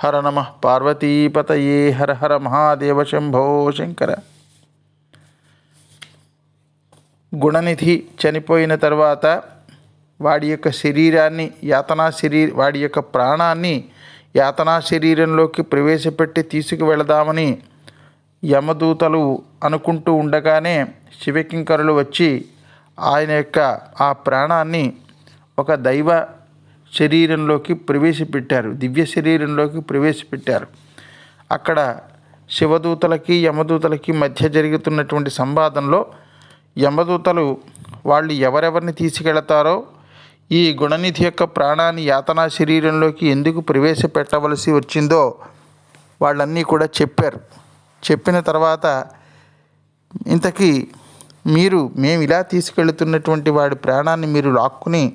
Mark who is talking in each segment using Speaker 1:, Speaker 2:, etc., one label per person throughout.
Speaker 1: హర నమ పార్వతీపతయే హర హర మహాదేవ శంభో శంకర. గుణనిధి చనిపోయిన తర్వాత వాడి యొక్క శరీరాన్ని యాతనా శరీర వాడి యొక్క ప్రాణాన్ని యాతనా శరీరంలోకి ప్రవేశపెట్టి తీసుకువెళదామని యమదూతలు అనుకుంటూ ఉండగానే శివకింకరులు వచ్చి ఆయన యొక్క ఆ ప్రాణాన్ని ఒక దైవ శరీరంలోకి ప్రవేశపెట్టారు. దివ్య శరీరంలోకి ప్రవేశపెట్టారు. అక్కడ శివదూతలకి యమదూతలకి మధ్య జరుగుతున్నటువంటి సంవాదంలో యమదూతలు వాళ్ళు ఎవరెవరిని తీసుకెళతారో ఈ గుణనిధి యొక్క ప్రాణాన్ని యాతనా శరీరంలోకి ఎందుకు ప్రవేశపెట్టవలసి వచ్చిందో వాళ్ళన్నీ కూడా చెప్పారు. చెప్పిన తర్వాత ఇంతకీ మీరు మేము ఇలా తీసుకెళ్తున్నటువంటి వాడి ప్రాణాన్ని మీరు లాక్కుని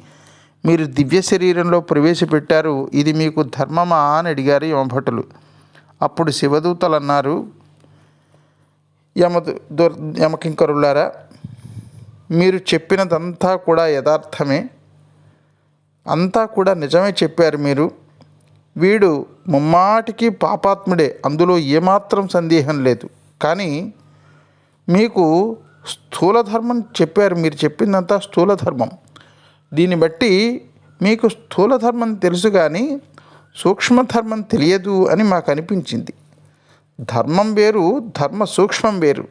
Speaker 1: మీరు దివ్య శరీరంలో ప్రవేశపెట్టారు ఇది మీకు ధర్మమా అని అడిగారు యమభటులు అప్పుడు శివదూతలు అన్నారు యమ దుర్ యమకింకరులారా మీరు చెప్పినదంతా కూడా యథార్థమే. అంతా కూడా నిజమే చెప్పారు మీరు. వీడు ముమ్మాటికి పాపాత్ముడే అందులో ఏమాత్రం సందేహం లేదు. కానీ మీకు స్థూల ధర్మం చెప్పారు మీరు చెప్పిందంతా స్థూల ధర్మం దీన్ని బట్టి మీకు స్థూల ధర్మం తెలుసు కానీ సూక్ష్మధర్మం తెలియదు అని మాకు అనిపించింది. ధర్మం వేరు ధర్మ సూక్ష్మం వేరు.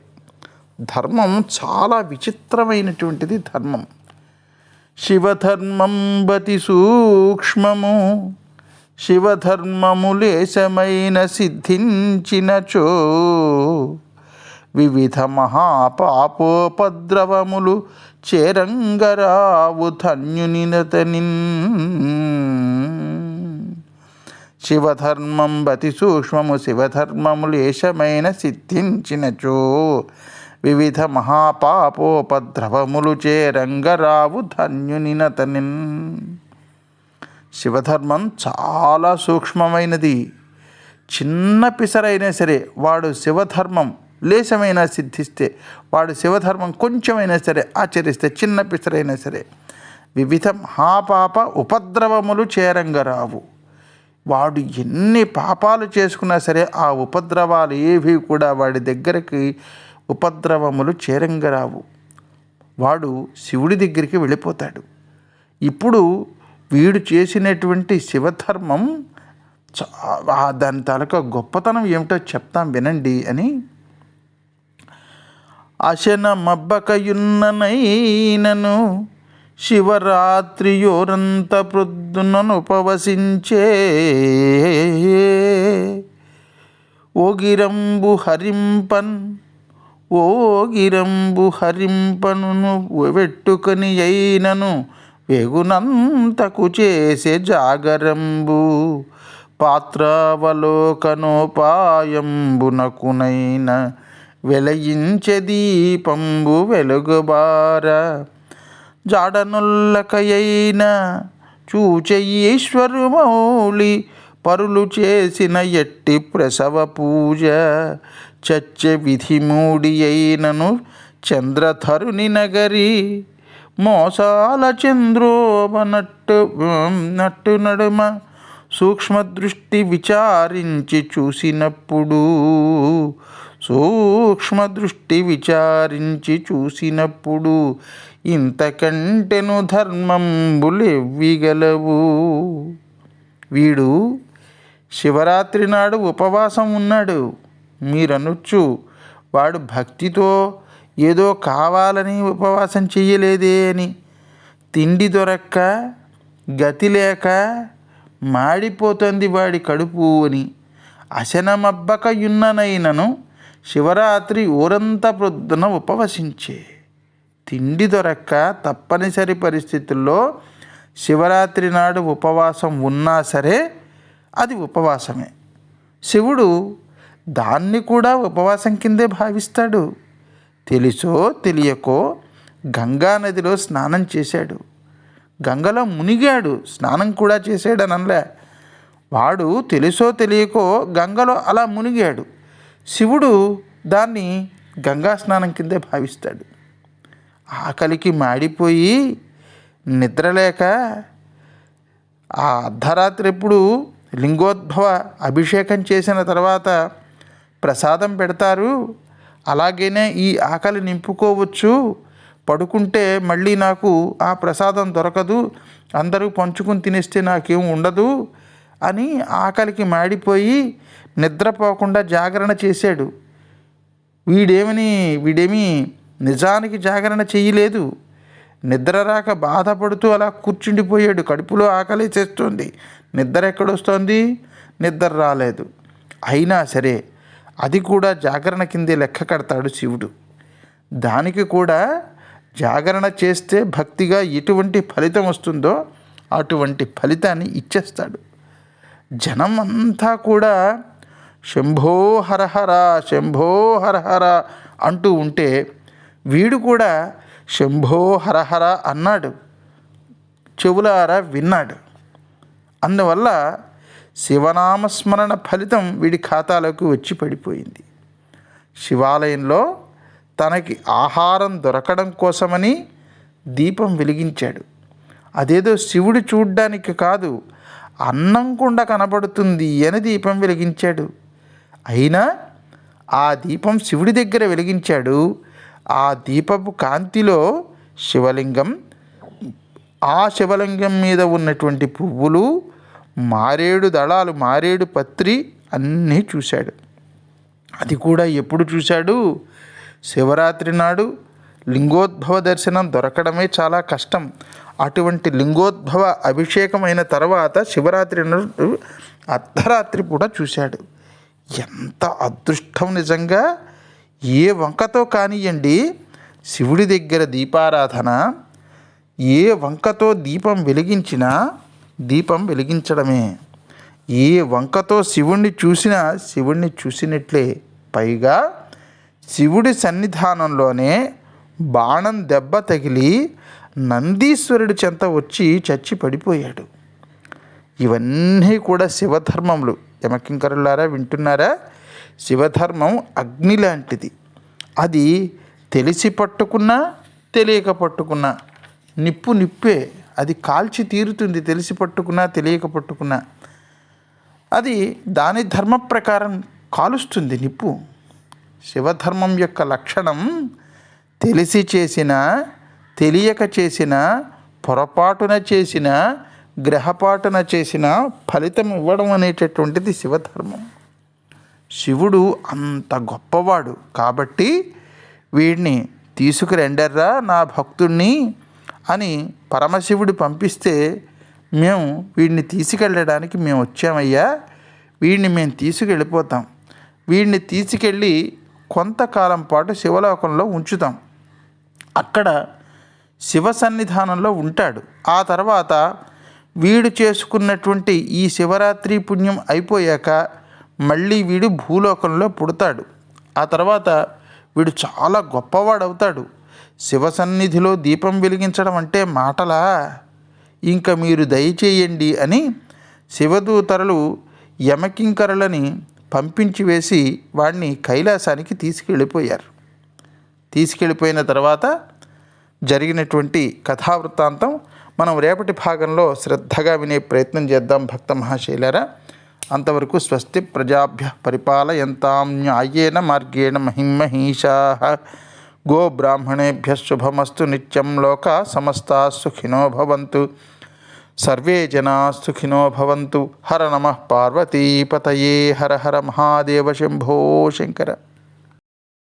Speaker 1: ధర్మం చాలా విచిత్రమైనటువంటిది ధర్మం. శివధర్మం బతి సూక్ష్మము శివధర్మము లేశమైన సిద్ధించినచో వివిధ మహాపాపోపద్రవములు చేరంగరావు ధన్యునినతనిన్ శివధర్మం బతి సూక్ష్మము శివధర్మము లేశమైన సిద్ధించినచో. వివిధ మహాపాపోపద్రవములు చేరంగరావు ధన్యునినతనిన్ శివధర్మం చాలా సూక్ష్మమైనది. చిన్న పిసరైనా సరే వాడు శివధర్మం లేశమైనా సిద్ధిస్తే వాడు శివధర్మం కొంచెమైనా సరే ఆచరిస్తే చిన్న పిసరైనా సరే వివిధ మహాపాప ఉపద్రవములు చేరంగరావు. వాడు ఎన్ని పాపాలు చేసుకున్నా సరే ఆ ఉపద్రవాలు ఏవి కూడా వాడి దగ్గరికి ఉపద్రవములు చేరంగరావు. వాడు శివుడి దగ్గరికి వెళ్ళిపోతాడు. ఇప్పుడు వీడు చేసినటువంటి శివధర్మం చా దాని తాలూకా గొప్పతనం ఏమిటో చెప్తాం వినండి అని అశన మబ్బకయున్ననైనను శివరాత్రియోరంత ప్రొద్దునను ఉపవసించే ఓగిరంబు హరింపన్ ఓగిరంబు హరింపను వెట్టుకొని అయినను వెగునంతకు చేసే జాగరంబు పాత్రావలోకనోపాయంబునకునైన వెలయించే దీపంబు వెలుగుబార జాడనుల్లకయైన చూచే మౌళి పరులు చేసిన ఎట్టి ప్రసవ పూజ. చచ్చె విధిమూడి అయినను చంద్రధరుని నగరి మోసాల చంద్రోబనట్టు నట్టు నట్టు నడుమ సూక్ష్మ దృష్టి విచారించి చూసినప్పుడు సూక్ష్మ దృష్టి విచారించి చూసినప్పుడు ఇంతకంటెను ధర్మంబులెవ్విగలవు? వీడు శివరాత్రి నాడు ఉపవాసం ఉన్నాడు. మీరనొచ్చు వాడు భక్తితో ఏదో కావాలని ఉపవాసం చెయ్యలేదే అని. తిండి దొరక్క గతి లేక మాడిపోతుంది వాడి కడుపు అని. అశనమబ్బకయున్ననైనను శివరాత్రి ఊరంతా ప్రొద్దున ఉపవసించే. తిండి దొరక్క తప్పనిసరి పరిస్థితుల్లో శివరాత్రి నాడు ఉపవాసం ఉన్నా సరే అది ఉపవాసమే. శివుడు దాన్ని కూడా ఉపవాసం కిందే భావిస్తాడు. తెలుసో తెలియకో గంగా నదిలో స్నానం చేశాడు. గంగలో మునిగాడు స్నానం కూడా చేశాడనలే వాడు తెలుసో తెలియకో గంగలో అలా మునిగాడు. శివుడు దాన్ని గంగా స్నానం కిందే భావిస్తాడు. ఆకలికి మాడిపోయి నిద్రలేక ఆ అర్ధరాత్రి ఎప్పుడు లింగోద్భవ అభిషేకం చేసిన తర్వాత ప్రసాదం పెడతారు. అలాగేనే ఈ ఆకలి నింపుకోవచ్చు. పడుకుంటే మళ్ళీ నాకు ఆ ప్రసాదం దొరకదు. అందరూ పంచుకుని తినేస్తే నాకేం ఉండదు. అని ఆకలికి మాడిపోయి నిద్రపోకుండా జాగరణ చేశాడు. వీడేమని వీడేమి నిజానికి జాగరణ చేయలేదు. నిద్ర రాక బాధపడుతూ అలా కూర్చుండిపోయాడు. కడుపులో ఆకలి చేస్తుంది. నిద్ర ఎక్కడొస్తోంది? నిద్ర రాలేదు. అయినా సరే అది కూడా జాగరణ కిందే లెక్క కడతాడు శివుడు. దానికి కూడా జాగరణ చేస్తే భక్తిగా ఎటువంటి ఫలితం వస్తుందో అటువంటి ఫలితాన్ని ఇచ్చేస్తాడు. జనం అంతా కూడా శంభో హరహర శంభో హరహర అంటూ ఉంటే వీడు కూడా శంభో హరహర అన్నాడు. చెవులారా విన్నాడు. అందువల్ల శివనామస్మరణ ఫలితం వీడి ఖాతాలోకి వచ్చి పడిపోయింది. శివాలయంలో తనకి ఆహారం దొరకడం కోసమని దీపం వెలిగించాడు. అదేదో శివుడు చూడ్డానికి కాదు అన్నం కుండ కనబడుతుంది అని దీపం వెలిగించాడు. అయినా ఆ దీపం శివుడి దగ్గర వెలిగించాడు. ఆ దీపపు కాంతిలో శివలింగం ఆ శివలింగం మీద ఉన్నటువంటి పువ్వులు మారేడు దళాలు మారేడు పత్రి అన్నీ చూశాడు. అది కూడా ఎప్పుడు చూశాడు? శివరాత్రి నాడు లింగోద్భవ దర్శనం దొరకడమే చాలా కష్టం. అటువంటి లింగోద్భవ అభిషేకమైన తర్వాత శివరాత్రి అర్ధరాత్రి కూడా చూశాడు. ఎంత అదృష్టం నిజంగా! ఏ వంకతో కానియండి శివుడి దగ్గర దీపారాధన ఏ వంకతో దీపం వెలిగించినా దీపం వెలిగించడమే. ఏ వంకతో శివుణ్ణి చూసినా శివుణ్ణి చూసినట్లే. పైగా శివుడి సన్నిధానంలోనే బాణం దెబ్బ తగిలి నందీశ్వరుడి చెంత వచ్చి చచ్చి పడిపోయాడు. ఇవన్నీ కూడా శివధర్మములు. యమకింకరులారా వింటున్నారా? శివధర్మం అగ్ని లాంటిది. అది తెలిసి పట్టుకున్నా తెలియక పట్టుకున్నా నిప్పు నిప్పే అది కాల్చి తీరుతుంది తెలిసి పట్టుకున్నా తెలియక పట్టుకున్నా. అది దాని ధర్మ ప్రకారం కాలుస్తుంది నిప్పు. శివధర్మం యొక్క లక్షణం తెలిసి చేసిన తెలియక చేసిన పొరపాటున చేసిన గ్రహపాటున చేసిన ఫలితం ఇవ్వడం అనేటటువంటిది శివధర్మం. శివుడు అంత గొప్పవాడు కాబట్టి వీడిని తీసుకురండర్రా నా భక్తుణ్ణి అని పరమశివుడు పంపిస్తే మేము వీడిని తీసుకెళ్ళడానికి మేము వచ్చామయ్యా. వీడిని మేము తీసుకెళ్ళిపోతాం. వీడిని తీసుకెళ్ళి కొంతకాలం పాటు శివలోకంలో ఉంచుతాం. అక్కడ శివ సన్నిధానంలో ఉంటాడు. ఆ తర్వాత వీడు చేసుకున్నటువంటి ఈ శివరాత్రి పుణ్యం అయిపోయాక మళ్ళీ వీడు భూలోకంలో పుడతాడు. ఆ తర్వాత వీడు చాలా గొప్పవాడవుతాడు. శివ సన్నిధిలో దీపం వెలిగించడం అంటే మాటలా? ఇంకా మీరు దయచేయండి అని శివదూతరులు యమకింకరులని పంపించి వేసి వాడిని కైలాసానికి తీసుకెళ్ళిపోయారు. తీసుకెళ్ళిపోయిన తర్వాత జరిగినటువంటి కథావృత్తాంతం మనం రేపటి భాగంలో శ్రద్ధగా వినే ప్రయత్నం చేద్దాం భక్త మహాశైలరా. అంతవరకు స్వస్తి ప్రజాభ్య పరిపాలయంతాం న్యాయేన మార్గేణ మహిమహీషా. గో బ్రాహ్మణేభ్య శుభమస్తు నిత్యం లోక సమస్తా సుఖినో భవంతు. సర్వే జనా సుఖినో భవంతు. హర నమ పార్వతీపతయే. హర హర మహాదేవ శంభో శంకర.